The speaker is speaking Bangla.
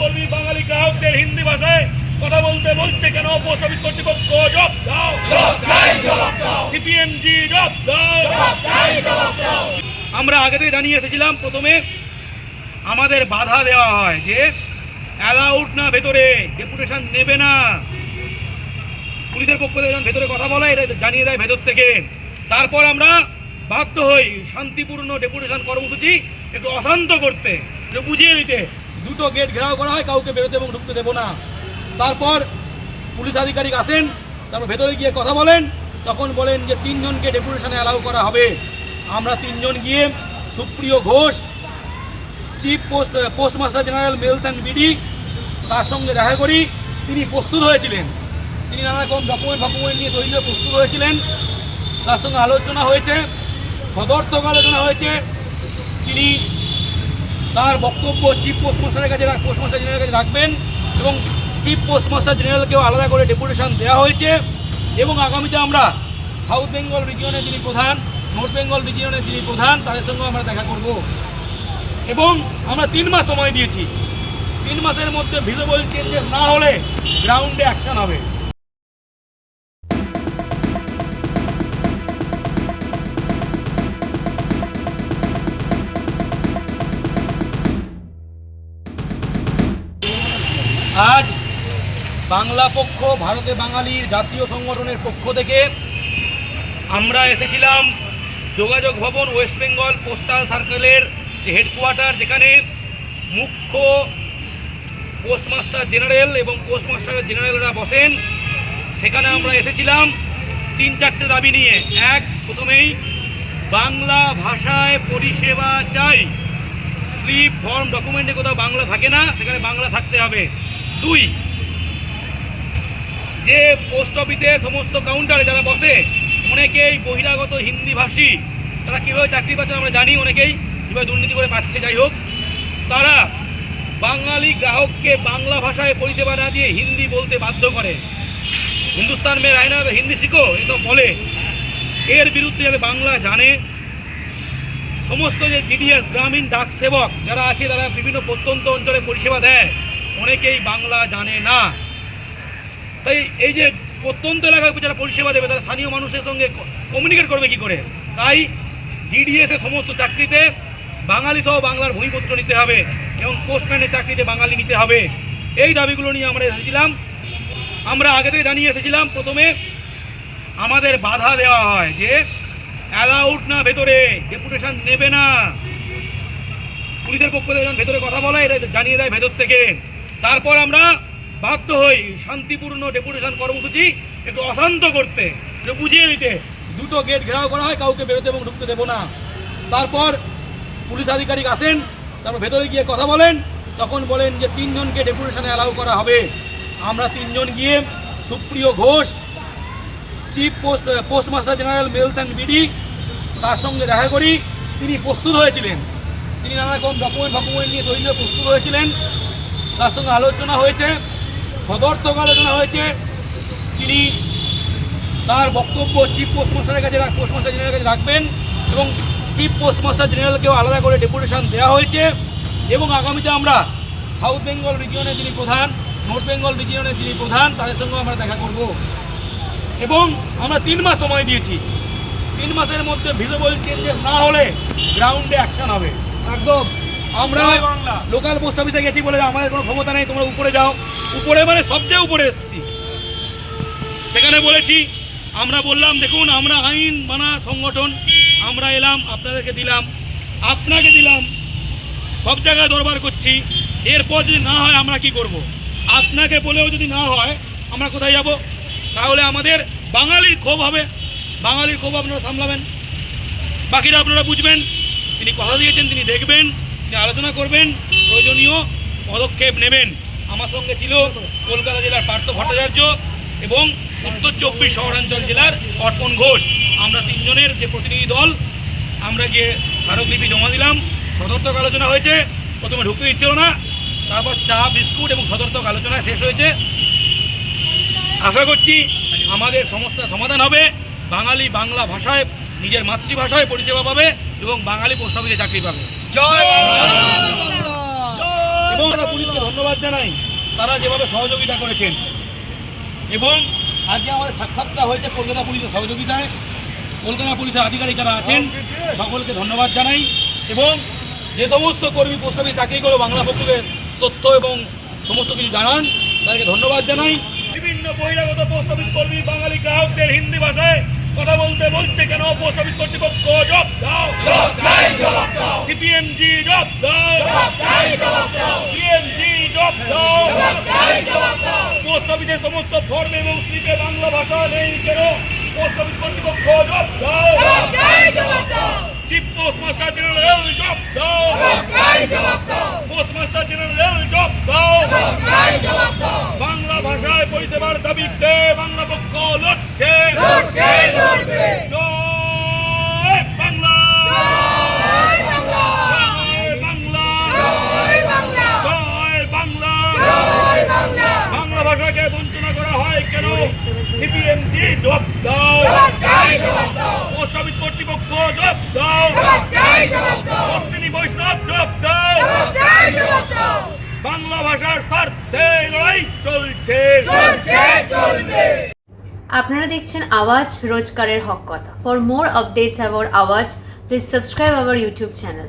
কর্মী বাঙালি গ্রাহকদের হিন্দি ভাষায় কথা বলতে বলছে কেন? পোস্ট অফিস কর্তৃপক্ষ জব দাও। সিপিএমজি জব দাও। আমরা আগে থেকে জানিয়ে এসেছিলাম, প্রথমে আমাদের বাধা দেওয়া হয় যে অ্যালাউড না ভেতরে, ডেপুটেশন নেবে না। পুলিশের পক্ষ থেকে ভেতরে কথা বলে, এটা জানিয়ে দেয় ভেতর থেকে। তারপর আমরা বাধ্য হই শান্তিপূর্ণ ডেপুটেশন কর্মসূচি একটু অশান্ত করতে বুঝিয়ে দিতে। দুটো গেট ঘেরাও করা হয়, কাউকে বেরোতে এবং ঢুকতে দেবো না। তারপর পুলিশ আধিকারিক আসেন, তারপর ভেতরে গিয়ে কথা বলেন। তখন বলেন যে, তিনজনকে ডেপুটেশনে অ্যালাউ করা হবে। আমরা তিনজন গিয়ে Supriyo Ghosh chief post postmaster general mails and BD তার সঙ্গে দেখা করি। তিনি প্রস্তুত হয়েছিলেন। তিনি নানা রকম ডকুমেন্ট ফকুমেন্ট নিয়ে তৈরি হয়ে প্রস্তুত হয়েছিলেন। তার সঙ্গে আলোচনা হয়েছে, সদর্থক আলোচনা হয়েছে। তিনি তার বক্তব্য চিফ পোস্টমাস্টারের কাছে পোস্টমাস্টার জেনারেলের কাছে রাখবেন এবং চিফ পোস্টমাস্টার জেনারেলকেও আলাদা করে ডেপুটেশন দেওয়া হয়েছে এবং আগামীতে আমরা সাউথ বেঙ্গল রিজিয়নের যিনি প্রধান নর্থ বেঙ্গল রিজিয়নের যিনি প্রধান, তাদের সঙ্গেও আমরা দেখা করব। এবং আমরা তিন মাস সময় দিয়েছি। তিন মাসের মধ্যে ভিজিবল চেঞ্জেস না হলে গ্রাউন্ডে অ্যাকশন হবে। আজ বাংলা পক্ষ, ভারতে বাঙালির জাতীয় সংগঠনের পক্ষ থেকে আমরা এসেছিলাম যোগাযোগ ভবন ওয়েস্ট বেঙ্গল পোস্টাল সার্কেলের যে হেডকোয়ার্টার, যেখানে মুখ্য পোস্টমাস্টার জেনারেল এবং পোস্টমাস্টার জেনারেলরা বসেন। সেখানে আমরা এসেছিলাম তিন চারটে দাবি নিয়ে। এক, প্রথমেই বাংলা ভাষায় পরিষেবা চাই। স্লিপ ফর্ম ডকুমেন্টে কোথাও বাংলা থাকে না, সেখানে বাংলা থাকতে হবে। দুই। যে পোস্ট অফিসে সমস্ত কাউন্টারে যারা বসে, অনেকেই বহিরাগত হিন্দি ভাষী। তারা কীভাবে চাকরি পাচ্ছে আমরা জানি, অনেকেই কীভাবে দুর্নীতি করে পাচ্ছে, যাই হোক। তারা বাঙালি গ্রাহককে বাংলা ভাষায় পরিষেবা না দিয়ে হিন্দি বলতে বাধ্য করে। হিন্দুস্তান মে রায়না হিন্দি শিখো, এসব বলে। এর বিরুদ্ধে যাতে বাংলা জানে, সমস্ত যে জিডিএস গ্রামীণ ডাক সেবক যারা আছে, তারা বিভিন্ন প্রত্যন্ত অঞ্চলে পরিষেবা দেয়। অনেকেই বাংলা জানে না। তাই এই যে প্রত্যন্ত এলাকায় যারা পরিষেবা দেবে, তারা স্থানীয় মানুষের সঙ্গে কমিউনিকেট করবে কি করে? তাই ডিডিএস এর সমস্ত চাকরিতে বাঙালি সহ বাংলার ভূমিপত্র নিতে হবে এবং পোস্টম্যানের চাকরিতে বাঙালি নিতে হবে। এই দাবিগুলো নিয়ে আমরা এসেছিলাম। আমরা আগে থেকে জানিয়ে এসেছিলাম, প্রথমে আমাদের বাধা দেওয়া হয় যে অ্যালাউড না, ভেতরে ডেপুটেশন নেবে না। পুলিশের পক্ষ থেকে ভেতরে কথা বলে, এটা জানিয়ে দেয় ভেতর থেকে। তারপর আমরা বাধ্য হই শান্তিপূর্ণ ডেপুটেশন কর্মসূচি একটু অশান্ত করতে বুঝিয়ে দিতে। দুটো গেট ঘেরাও করা হয়, কাউকে বেরোতে এবং ঢুকতে দেবো না। তারপর পুলিশ আধিকারিক আসেন, তারপর ভেতরে গিয়ে কথা বলেন, তখন বলেন যে তিনজনকে ডেপুটেশনে অ্যালাউ করা হবে। আমরা তিনজন গিয়ে Supriyo Ghosh chief post postmaster general mails and BD তার সঙ্গে দেখা করি। তিনি প্রস্তুত হয়েছিলেন। তিনি নানা রকম ডকুমেন্ট ফকুমেন্ট নিয়ে তৈরি হয়ে প্রস্তুত হয়েছিলেন। তার সঙ্গে আলোচনা হয়েছে সদর্থক আলোচনা হয়েছে। তিনি তার বক্তব্য চিফ পোস্টমাস্টারের কাছে পোস্টমাস্টার জেনারেলের কাছে রাখবেন এবং চিফ পোস্টমাস্টার জেনারেলকেও আলাদা করে ডেপুটেশন দেওয়া হয়েছে এবং আগামীতে আমরা সাউথ বেঙ্গল রিজিয়নের যিনি প্রধান নর্থ বেঙ্গল রিজিয়নের যিনি প্রধান, তাদের সঙ্গেও আমরা দেখা করব। এবং আমরা তিন মাস সময় দিয়েছি। তিন মাসের মধ্যে ভিজিবল চেঞ্জেস না হলে গ্রাউন্ডে অ্যাকশন হবে। একদম। আমরা লোকাল পোস্ট অফিসে গেছি বলে আমাদের কোনো ক্ষমতা নেই তোমরা উপরে যাও। উপরে মানে সবচেয়ে উপরে এসেছি। সেখানে বলেছি আমরা বললাম দেখুন আমরা আইন মানা সংগঠন আমরা এলাম আপনাদেরকে দিলাম আপনাকে দিলাম সব জায়গায় দরবার করছি এরপর যদি না হয় আমরা কি করব। আপনাকে বলেও যদি না হয় আমরা কোথায় যাব? তাহলে আমাদের বাঙালির ক্ষোভ হবে। বাঙালির ক্ষোভ আপনারা সামলাবেন। বাকিরা আপনারা বুঝবেন। তিনি কথা দিয়েছেন তিনি দেখবেন। আলোচনা করবেন, প্রয়োজনীয় পদক্ষেপ নেবেন। আমার সঙ্গে ছিল কলকাতা জেলার পার্থ ভট্টাচার্য এবং উত্তর চব্বিশ শহরাঞ্চল জেলার অর্পণ ঘোষ। আমরা তিনজনের যে প্রতিনিধি দল, আমরা গিয়ে স্মারকলিপি জমা দিলাম। সদর্থক আলোচনা হয়েছে, প্রথমে ঢুকতে দিচ্ছিল না, তারপর চা, বিস্কুট এবং সদর্থক আলোচনা শেষ হয়েছে। আশা করছি আমাদের সমস্যার সমাধান হবে। বাঙালি বাংলা ভাষায়, নিজের মাতৃভাষায় পরিষেবা পাবে। এবং বাঙালি পোস্ট অফিসে চাকরি পাবে। জয় এবং আমরা পুলিশকে ধন্যবাদ জানাই তারা যেভাবে সহযোগিতা করেছেন। এবং আজকে আমাদের সাক্ষাৎটা হয়েছে কলকাতা পুলিশের সহযোগিতায়। কলকাতা পুলিশের আধিকারিক যারা আছেন সকলকে ধন্যবাদ জানাই। এবং যে সমস্ত কর্মী পোস্ট অফিস চাকরি করে বাংলা পক্ষের তথ্য এবং সমস্ত কিছু জানান তাদেরকে ধন্যবাদ জানাই। বিভিন্ন বহিরাগত পোস্ট অফিস কর্মী বাঙালি গ্রাহকদের হিন্দি ভাষায় কথা বলতে বলছে কেন পোস্ট অফিস কর্তৃপক্ষ জব দাও সিপিএমজি জব দাও পিএমজি জব দাও পোস্ট অফিসের সমস্ত ফর্ম এবং স্লিপে বাংলা ভাষা নেই কেন পোস্ট অফিস কর্তৃপক্ষ জব দাও chief post master general job দাও পোস্ট মাস্টার জেনারেল জব দাও বাংলা ভাষায় পরিষেবার দাবিতে বাংলা পক্ষ লড়ছে কর্তৃপক্ষ বাংলা ভাষার আপনারা দেখছেন আওয়াজ রোজগারের হক কথা। For more updates about Awaaz please subscribe our YouTube channel